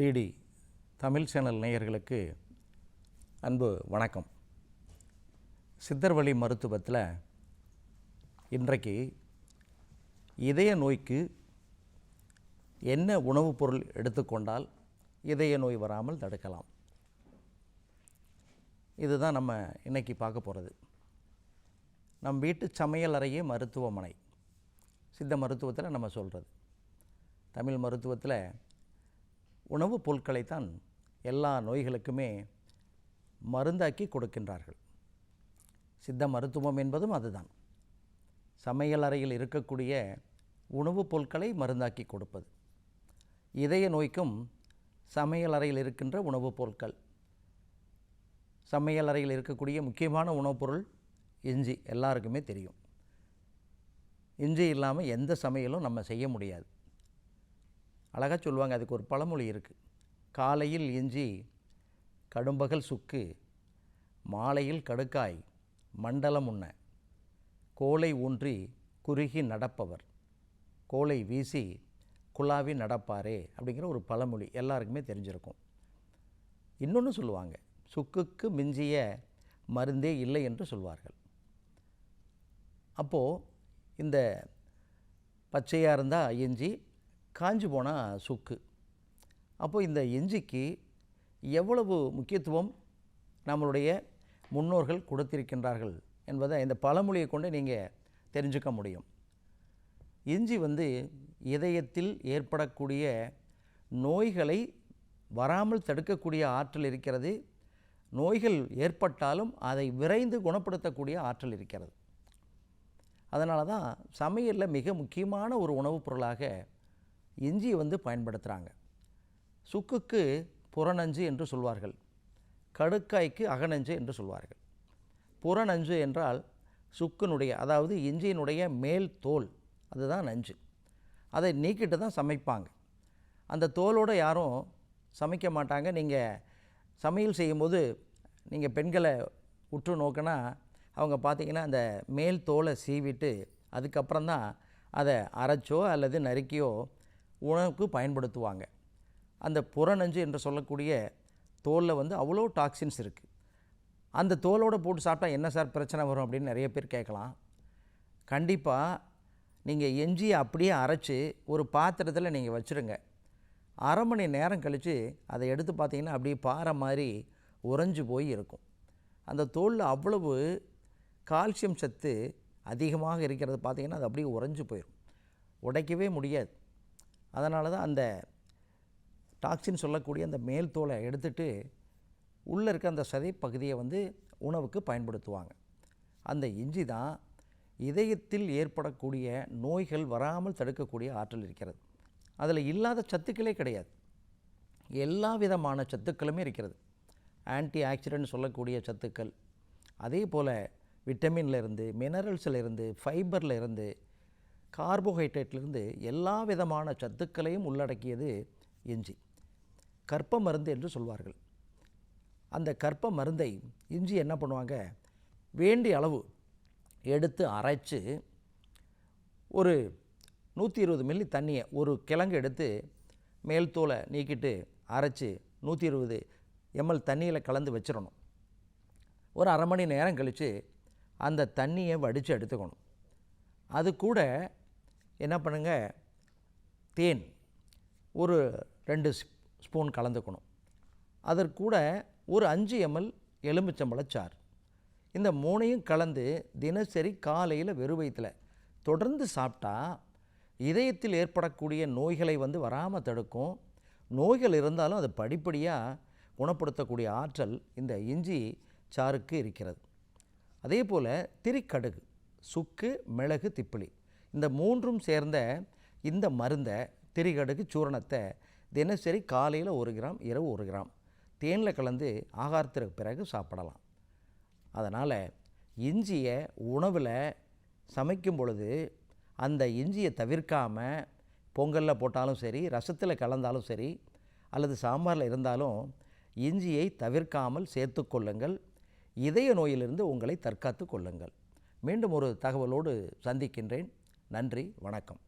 DD Tamil channel நேயர்களுக்கு அன்பு வணக்கம். சித்தர் வழி மருத்துவத்தில் இன்றைக்கு இதய நோய்க்கு என்ன உணவுப் பொருள் எடுத்துக்கொண்டால் இதய நோய் வராமல் தடுக்கலாம். இதுதான் நம்ம இன்றைக்கி பார்க்க போகிறது நம் வீட்டு சமையல் அறையே மருத்துவமனை. சித்த மருத்துவத்தில் நம்ம சொல்கிறது தமிழ் மருத்துவத்தில் உணவுப் பொருட்களைத்தான் எல்லா நோய்களுக்குமே மருந்தாக்கி கொடுக்கின்றார்கள். சித்த மருத்துவம் என்பதும் அதுதான். சமையல் அறையில் இருக்கக்கூடிய உணவுப் பொருட்களை மருந்தாக்கி கொடுப்பது. இதய நோய்க்கும் சமையல் அறையில் இருக்கின்ற உணவுப் பொருட்கள். சமையல் அறையில் இருக்கக்கூடிய முக்கியமான உணவுப் பொருள் இஞ்சி எல்லாருக்குமே தெரியும். இஞ்சி இல்லாமல் எந்த சமையலும் நம்ம செய்ய முடியாது. அழகாக சொல்லுவாங்க அதுக்கு ஒரு பழமொழி இருக்குது காலையில் இஞ்சி கடும்பகல் சுக்கு மாலையில் கடுக்காய் மண்டலம் உண்ண. கோலை ஊன்றி குறுகி நடப்பவர். கோலை வீசி குழாவி நடப்பாரே அப்படிங்கிற ஒரு பழமொழி எல்லாருக்குமே தெரிஞ்சிருக்கும். இன்னொன்று சொல்லுவாங்க சுக்குக்கு மிஞ்சிய மருந்தே இல்லை என்று சொல்வார்கள். அப்போது இந்த பச்சையாக இருந்தால் இஞ்சி காஞ்சு போனால் சுக்கு. அப்போது இந்த இஞ்சிக்கு எவ்வளவு முக்கியத்துவம் நம்மளுடைய முன்னோர்கள் கொடுத்திருக்கின்றார்கள் என்பதை இந்த பழமொழியை கொண்டு நீங்கள் தெரிஞ்சுக்க முடியும். இஞ்சி வந்து இதயத்தில் ஏற்படக்கூடிய நோய்களை வராமல் தடுக்கக்கூடிய ஆற்றல் இருக்கிறது. நோய்கள் ஏற்பட்டாலும் அதை விரைந்து குணப்படுத்தக்கூடிய ஆற்றல் இருக்கிறது. அதனால தான் சமையலில் மிக முக்கியமான ஒரு உணவுப் பொருளாக இஞ்சி வந்து பயன்படுத்துகிறாங்க சுக்குக்கு புறநஞ்சு என்று சொல்வார்கள். கடுக்காய்க்கு அகநஞ்சு என்று சொல்வார்கள். புறநஞ்சு என்றால் சுக்கினுடைய அதாவது இஞ்சியினுடைய மேல் தோல் அதுதான் நஞ்சு. அதை நீக்கிட்டு தான் சமைப்பாங்க. அந்த தோலோடு யாரும் சமைக்க மாட்டாங்க. நீங்கள் சமையல் செய்யும்போது நீங்கள் பெண்களை உற்று நோக்கினா அவங்க பார்த்தீங்கன்னா அந்த மேல் தோலை சீவிட்டு அதுக்கப்புறம் தான் அதை அரைச்சோ அல்லது நறுக்கியோ உணவுக்கு பயன்படுத்துவாங்க. அந்த புறநஞ்சு என்று சொல்லக்கூடிய தோலில் வந்து அவ்வளோ டாக்ஸின்ஸ் இருக்குது அந்த தோலோடு போட்டு சாப்பிட்டா என்ன சார் பிரச்சனை வரும் அப்படின்னு நிறைய பேர் கேட்கலாம். கண்டிப்பாக நீங்கள் எஞ்சியை அப்படியே அரைச்சி ஒரு பாத்திரத்தில் நீங்கள் வச்சுருங்க. அரை மணி நேரம் கழித்து அதை எடுத்து பார்த்தீங்கன்னா அப்படியே பாறை மாதிரி உறைஞ்சி போய் இருக்கும். அந்த தோலில் அவ்வளவு கால்சியம் சத்து அதிகமாக இருக்கிறது பார்த்திங்கன்னா அது அப்படியே உறைஞ்சு போயிடும் உடைக்கவே முடியாது. அதனால தான் அந்த டாக்ஸின் சொல்லக்கூடிய அந்த மேல் தோலை எடுத்துட்டு உள்ளே இருக்க அந்த சதை பகுதியை வந்து உணவுக்கு பயன்படுத்துவாங்க. அந்த இஞ்சி தான் இதயத்தில் ஏற்படக்கூடிய நோய்கள் வராமல் தடுக்கக்கூடிய ஆற்றல் இருக்கிறது. அதில் இல்லாத சத்துக்களே கிடையாது. எல்லா விதமான சத்துக்களுமே இருக்கிறது. ஆன்டி ஆக்சிடென்ட் சொல்லக்கூடிய சத்துக்கள் அதே போல் விட்டமின்லேருந்து மினரல்ஸிலிருந்து ஃபைபரில் இருந்து கார்போஹைட்ரேட்லேருந்து எல்லா விதமான சத்துக்களையும் உள்ளடக்கியது இஞ்சி. கற்ப மருந்து என்று சொல்வார்கள். அந்த கற்ப மருந்தை இஞ்சி என்ன பண்ணுவாங்க? வேண்டிய அளவு எடுத்து அரைச்சு ஒரு நூற்றி இருபது மில்லி தண்ணியை ஒரு கிழங்கு எடுத்து மேல் தோலை நீக்கிட்டு அரைச்சி நூற்றி இருபது எம்எல் தண்ணியில் கலந்து வச்சிடணும். ஒரு அரை மணி நேரம் கழித்து அந்த தண்ணியை வடித்து எடுத்துக்கணும். அது கூட என்ன பண்ணுங்கள் தேன் ஒரு ரெண்டு ஸ்பூன் கலந்துக்கணும். அதற்கூட ஒரு அஞ்சு எம்எல் எலுமிச்சம்பழச்சாறு இந்த மூணையும் கலந்து தினசரி காலையில் வெறும் வயிற்றில் தொடர்ந்து சாப்பிட்டா இதயத்தில் ஏற்படக்கூடிய நோய்களை வந்து வராமல் தடுக்கும். நோய்கள் இருந்தாலும் அது படிப்படியாக குணப்படுத்தக்கூடிய ஆற்றல் இந்த இஞ்சி சாருக்கு இருக்கிறது. அதே போல் திரிக்கடுகு சுக்கு மிளகு திப்பிலி. இந்த மூன்றும் சேர்ந்த இந்த மருந்தை திரிகடுகு சூரணத்தை தினசரி காலையில் ஒரு கிராம் இரவு ஒரு கிராம் தேனில் கலந்து ஆகாரத்திற்கு பிறகு சாப்பிடலாம். அதனால் இஞ்சியை உணவில் சமைக்கும் பொழுது அந்த இஞ்சியை தவிர்க்காமல் பொங்கலில் போட்டாலும் சரி ரசத்தில் கலந்தாலும் சரி அல்லது சாம்பாரில் இருந்தாலும் இஞ்சியை தவிர்க்காமல் சேர்த்து கொள்ளுங்கள். இதய நோயிலிருந்து உங்களை தற்காத்து கொள்ளுங்கள். மீண்டும் ஒரு தகவலோடு சந்திக்கின்றேன். நன்றி வணக்கம்.